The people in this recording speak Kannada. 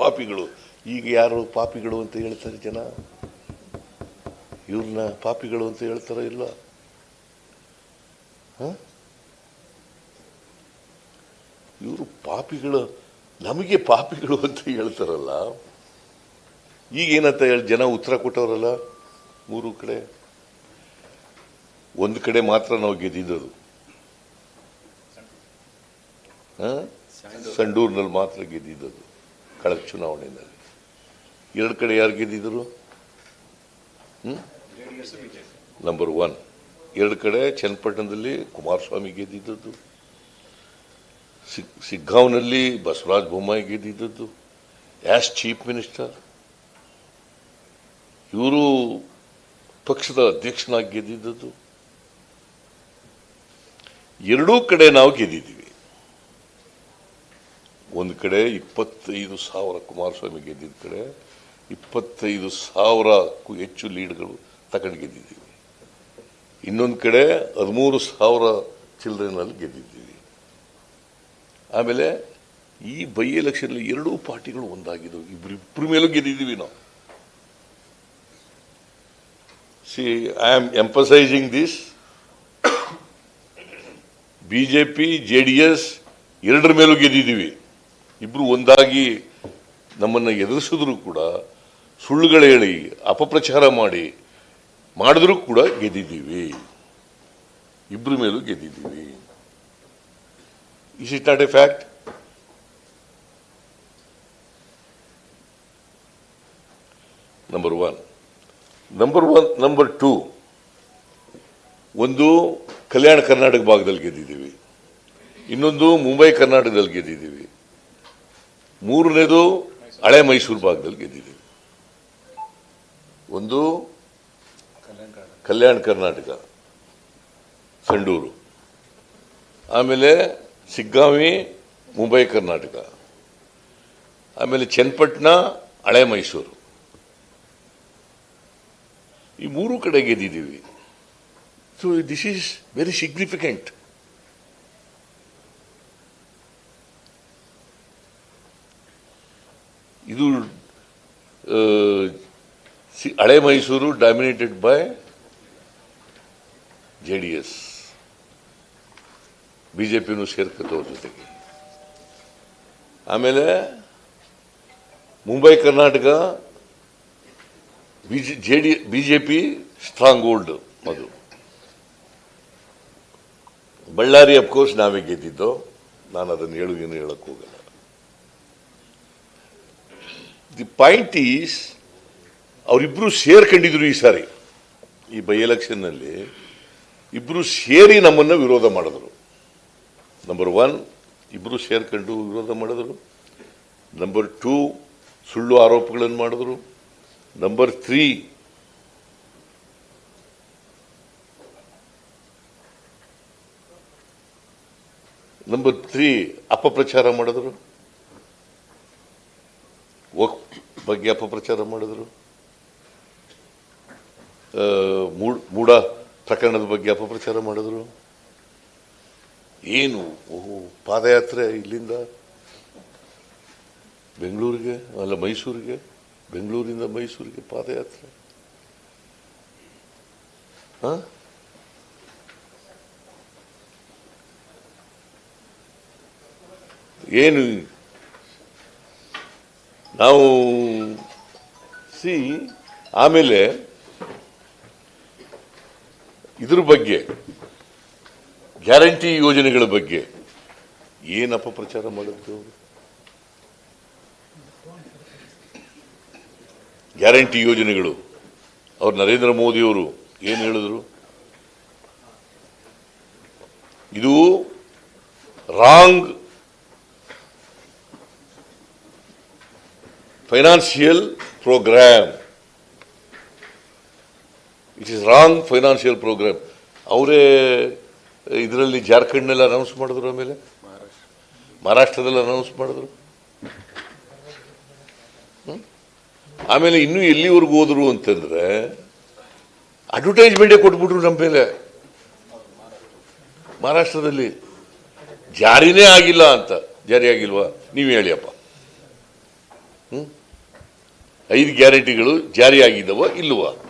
ಪಾಪಿಗಳು. ಈಗ ಯಾರು ಪಾಪಿಗಳು ಅಂತ ಹೇಳ್ತಾರೆ ಜನ? ಇವ್ರನ್ನ ಪಾಪಿಗಳು ಅಂತ ಹೇಳ್ತಾರೋ ಇಲ್ಲ? ಇವರು ಪಾಪಿಗಳು ನಮಗೆ ಪಾಪಿಗಳು ಅಂತ ಹೇಳ್ತಾರಲ್ಲ? ಈಗ ಏನಂತ ಹೇಳಿ ಜನ ಉತ್ತರ ಕೊಟ್ಟವರಲ್ಲ ಮೂರು ಕಡೆ? ಒಂದು ಕಡೆ ಮಾತ್ರ ನಾವು ಗೆದ್ದಿದ್ದದು. ಸಂಡೂರಿನಲ್ಲಿ ಮಾತ್ರ ಗೆದ್ದಿದ್ದದು. ಕಳೆದ ಚುನಾವಣೆಯಲ್ಲಿ ಎರಡು ಕಡೆ ಯಾರು ಗೆದ್ದಿದ್ರು? ನಂಬರ್ ಒನ್ ಎರಡು ಕಡೆ ಚನ್ನಪಟ್ಟಣದಲ್ಲಿ ಕುಮಾರಸ್ವಾಮಿ ಗೆದ್ದಿದ್ದದ್ದು. ಸಿಗ್, ಸಿಗ್ಗಾಂವ್ನಲ್ಲಿ ಬಸವರಾಜ ಬೊಮ್ಮಾಯಿ ಗೆದ್ದಿದ್ದದ್ದು. ಆಸ್ ಚೀಫ್ ಮಿನಿಸ್ಟರ್ ಇವರು ಪಕ್ಷದ ಅಧ್ಯಕ್ಷನಾಗಿ ಗೆದ್ದಿದ್ದದ್ದು. ಎರಡೂ ಕಡೆ ನಾವು ಗೆದ್ದಿದ್ದೀವಿ. ಒಂದು ಕಡೆ ಇಪ್ಪತ್ತೈದು ಸಾವಿರ ಕುಮಾರಸ್ವಾಮಿ ಗೆದ್ದಿದ್ದ ಕಡೆ ಇಪ್ಪತ್ತೈದು ಸಾವಿರಕ್ಕೂ ಹೆಚ್ಚು ಲೀಡ್ಗಳು ತಗೊಂಡು ಗೆದ್ದಿದ್ದೀವಿ. ಇನ್ನೊಂದು ಕಡೆ ಹದಿಮೂರು ಸಾವಿರ ಚಿಲ್ಡ್ರನಲ್ಲಿ ಗೆದ್ದಿದ್ದೀವಿ. ಆಮೇಲೆ ಈ ಬೈ ಎಲೆಕ್ಷನ್ ಎರಡೂ ಪಾರ್ಟಿಗಳು ಒಂದಾಗಿದ್ದವು. ಇಬ್ಬರಿಬ್ಬರ ಇಬ್ಬರ ಮೇಲೂ ಗೆದ್ದಿದ್ದೀವಿ ನಾವು. See I am emphasizing this BJP J D S ಎರಡರ ಮೇಲೂ ಗೆದ್ದಿದ್ದೀವಿ. ಇಬ್ರು ಒಂದಾಗಿ ನಮ್ಮನ್ನು ಎದುರಿಸಿದ್ರು ಕೂಡ ಸುಳ್ಳುಗಳು ಹೇಳಿ, ಅಪಪ್ರಚಾರ ಮಾಡಿ ಮಾಡಿದ್ರೂ ಕೂಡ ಗೆದ್ದಿದ್ದೀವಿ. ಇಬ್ಬರ ಮೇಲೂ ಗೆದ್ದಿದ್ದೀವಿ. Is it not a fact number one number one number two ಒಂದು ಕಲ್ಯಾಣ ಕರ್ನಾಟಕ ಭಾಗದಲ್ಲಿ ಗೆದ್ದಿದ್ದೀವಿ. ಇನ್ನೊಂದು ಮುಂಬೈ ಕರ್ನಾಟಕದಲ್ಲಿ ಗೆದ್ದಿದ್ದೀವಿ. ಮೂರನೇದು ಹಳೆ ಮೈಸೂರು ಭಾಗದಲ್ಲಿ ಗೆದ್ದಿದ್ದೀವಿ ಒಂದು ಕಲ್ಯಾಣ ಕರ್ನಾಟಕ, ಸಂಡೂರು. ಆಮೇಲೆ ಸಿಗ್ಗಾವಿ ಮುಂಬೈ ಕರ್ನಾಟಕ. ಆಮೇಲೆ ಚನ್ನಪಟ್ಟಣ, ಹಳೆ ಮೈಸೂರು. ಈ ಮೂರು ಕಡೆ ಗೆದ್ದಿದ್ದೀವಿ. So this is very significant ಇದು ಹಳೆ Mysuru dominated by J D S ಬಿಜೆಪಿನೂ ಸೇರ್ಕತ್ತವ್ರ ಜೊತೆಗೆ. ಆಮೇಲೆ Mumbai, Karnataka B J BJP stronghold ಅದು. ಬಳ್ಳಾರಿ ಅಫ್ಕೋರ್ಸ್ ನಾವೇ ಗೆದ್ದಿದ್ದು. ನಾನು ಅದನ್ನು ಹೇಳು ಏನು ಹೇಳಕ್ಕೆ ಹೋಗಲ್ಲ. ದಿ ಪಾಯಿಂಟ್ ಈಸ್ ಅವರಿಬ್ಬರು ಸೇರ್ಕೊಂಡಿದ್ರು ಈ ಸಾರಿ. ಈ ಬೈ ಎಲೆಕ್ಷನ್ನಲ್ಲಿ ಇಬ್ಬರು ಸೇರಿ ನಮ್ಮನ್ನು ವಿರೋಧ ಮಾಡಿದ್ರು. ನಂಬರ್ ಒನ್ ಇಬ್ಬರು ಸೇರ್ಕೊಂಡು ವಿರೋಧ ಮಾಡಿದ್ರು. ನಂಬರ್ ಟೂ ಸುಳ್ಳು ಆರೋಪಗಳನ್ನು ಮಾಡಿದ್ರು. ನಂಬರ್ ತ್ರೀ ನಂಬರ್ ತ್ರೀ ಅಪಪ್ರಚಾರ ಮಾಡಿದ್ರು. ಬಗ್ಗೆ ಅಪಪ್ರಚಾರ ಮಾಡಿದ್ರು. ಮೂಡ ಪ್ರಕರಣದ ಬಗ್ಗೆ ಅಪಪ್ರಚಾರ ಮಾಡಿದ್ರು. ಏನು, ಓಹೋ, ಪಾದಯಾತ್ರೆ ಇಲ್ಲಿಂದ ಬೆಂಗಳೂರಿಗೆ, ಅಲ್ಲ ಮೈಸೂರಿಗೆ, ಬೆಂಗಳೂರಿಂದ ಮೈಸೂರಿಗೆ ಪಾದಯಾತ್ರೆ. ಹಾಂ ಏನು? ನಾವು ಸಿ, ಆಮೇಲೆ ಇದ್ರ ಬಗ್ಗೆ, ಗ್ಯಾರಂಟಿ ಯೋಜನೆಗಳ ಬಗ್ಗೆ ಏನಪ್ಪ ಪ್ರಚಾರ ಮಾಡುತ್ತೆ ಅವರು? ಗ್ಯಾರಂಟಿ ಯೋಜನೆಗಳು. ಅವ್ರು ನರೇಂದ್ರ ಮೋದಿಯವರು ಏನು ಹೇಳಿದ್ರು? ಇದು wrong financial program it is wrong financial program ಅವರೇ ಇದರಲ್ಲಿ ಜಾರ್ಖಂಡ್ನಲ್ಲಿ ಅನೌನ್ಸ್ ಮಾಡಿದ್ರು ಆಮೇಲೆ? ಮಹಾರಾಷ್ಟ್ರದಲ್ಲಿ ಅನೌನ್ಸ್ ಮಾಡಿದ್ರು? ಆಮೇಲೆ ಇನ್ನೂ ಎಲ್ಲಿವರೆಗೂ ಹೋದ್ರು ಅಂತಂದ್ರೆ ಅಡ್ವರ್ಟೈಸ್ಮೆಂಟೇ ಕೊಟ್ಬಿಟ್ರು ನಮ್ಮ ಮೇಲೆ. ಮಹಾರಾಷ್ಟ್ರದಲ್ಲಿ. ಜಾರಿನೇ ಆಗಿಲ್ಲ ಅಂತ. ಜಾರಿ ಆಗಿಲ್ವಾ? ನೀವು ಹೇಳಿಯಪ್ಪ? ಐದು ಗ್ಯಾರಂಟಿಗಳು ಜಾರಿಯಾಗಿದ್ದವ ಇಲ್ಲವಾ?